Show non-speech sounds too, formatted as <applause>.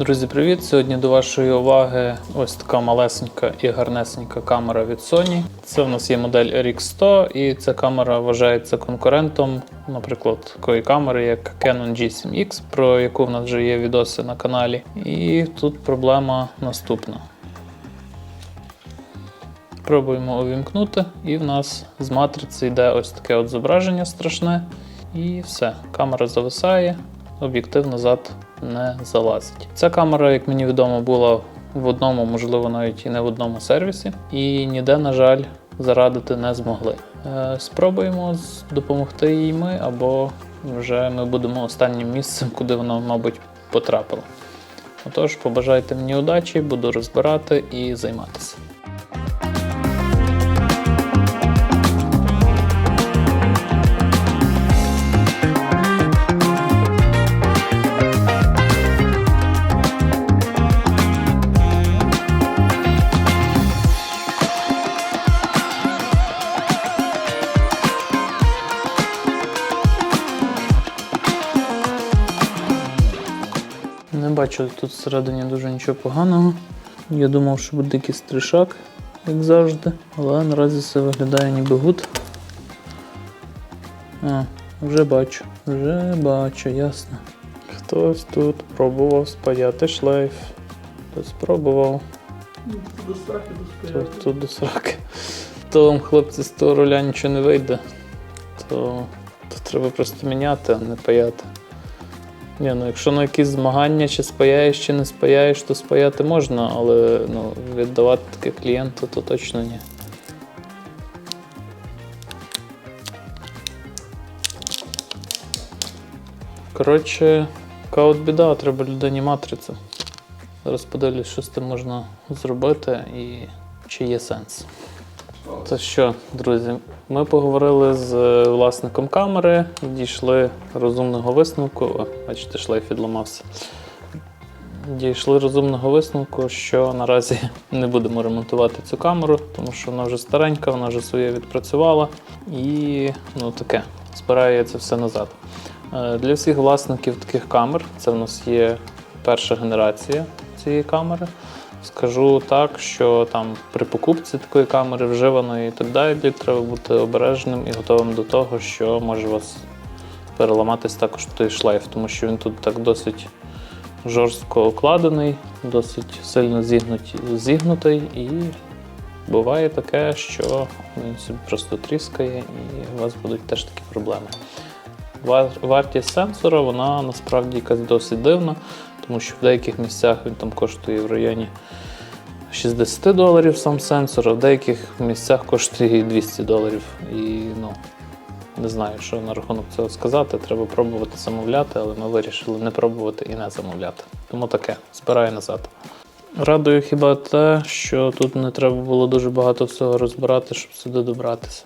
Друзі, привіт! Сьогодні до вашої уваги ось така малесенька і гарнесенька камера від Sony. Це в нас є модель RX100, і ця камера вважається конкурентом, наприклад, такої камери, як Canon G7X, про яку в нас вже є відоси на каналі. І тут проблема наступна. Пробуємо увімкнути, і в нас з матриці йде ось таке от зображення страшне. І все, камера зависає, об'єктив назад не залазить. Ця камера, як мені відомо, була в одному, можливо, навіть і не в одному сервісі, і ніде, на жаль, зарадити не змогли. Е, Спробуємо допомогти їй ми, або вже ми будемо останнім місцем, куди воно, мабуть, потрапило. Отож, побажайте мені удачі, буду розбирати і займатися. Не бачу тут всередині дуже нічого поганого. Я думав, що буде якийсь тришак, як завжди, але наразі все виглядає ніби гуд. А, вже бачу, вже бачу, ясно. Хтось тут пробував спаяти шлейф. Хтось пробував. Тут, тут до сраки. То вам, хлопці, з того руля нічого не вийде, то, то треба просто міняти, а не паяти. Ні, ну якщо на якісь змагання, чи спаяєш, чи не спаяєш, то спаяти можна, але ну, віддавати таке клієнту, то точно ні. Коротше, така біда, треба людині матриця. Зараз подивлюсь, що з тим можна зробити і чи є сенс. То що, друзі, ми поговорили з е, власником камери, дійшли розумного висновку. Бачите, шлейф відламався. Дійшли розумного висновку, що наразі <laughs> не будемо ремонтувати цю камеру, тому що вона вже старенька, вона вже своє відпрацювала і ну таке, збирає це все назад. Е, Для всіх власників таких камер, це в нас є перша генерація цієї камери. Скажу так, що там при покупці такої камери вживаної і так далі, треба бути обережним і готовим до того, що може вас переламатись також той шлейф, тому що він тут так досить жорстко укладений, досить сильно зігнутий, і буває таке, що він собі просто тріскає, і у вас будуть теж такі проблеми. Вартість сенсора вона насправді якась досить дивна, тому що в деяких місцях він там коштує в районі 60 доларів сам сенсор, а в деяких місцях коштує 200 доларів. І ну, не знаю, що на рахунок цього сказати. Треба пробувати замовляти, але ми вирішили не пробувати і не замовляти. Тому таке, збираю назад. Радую хіба те, що тут не треба було дуже багато всього розбирати, щоб сюди добратися.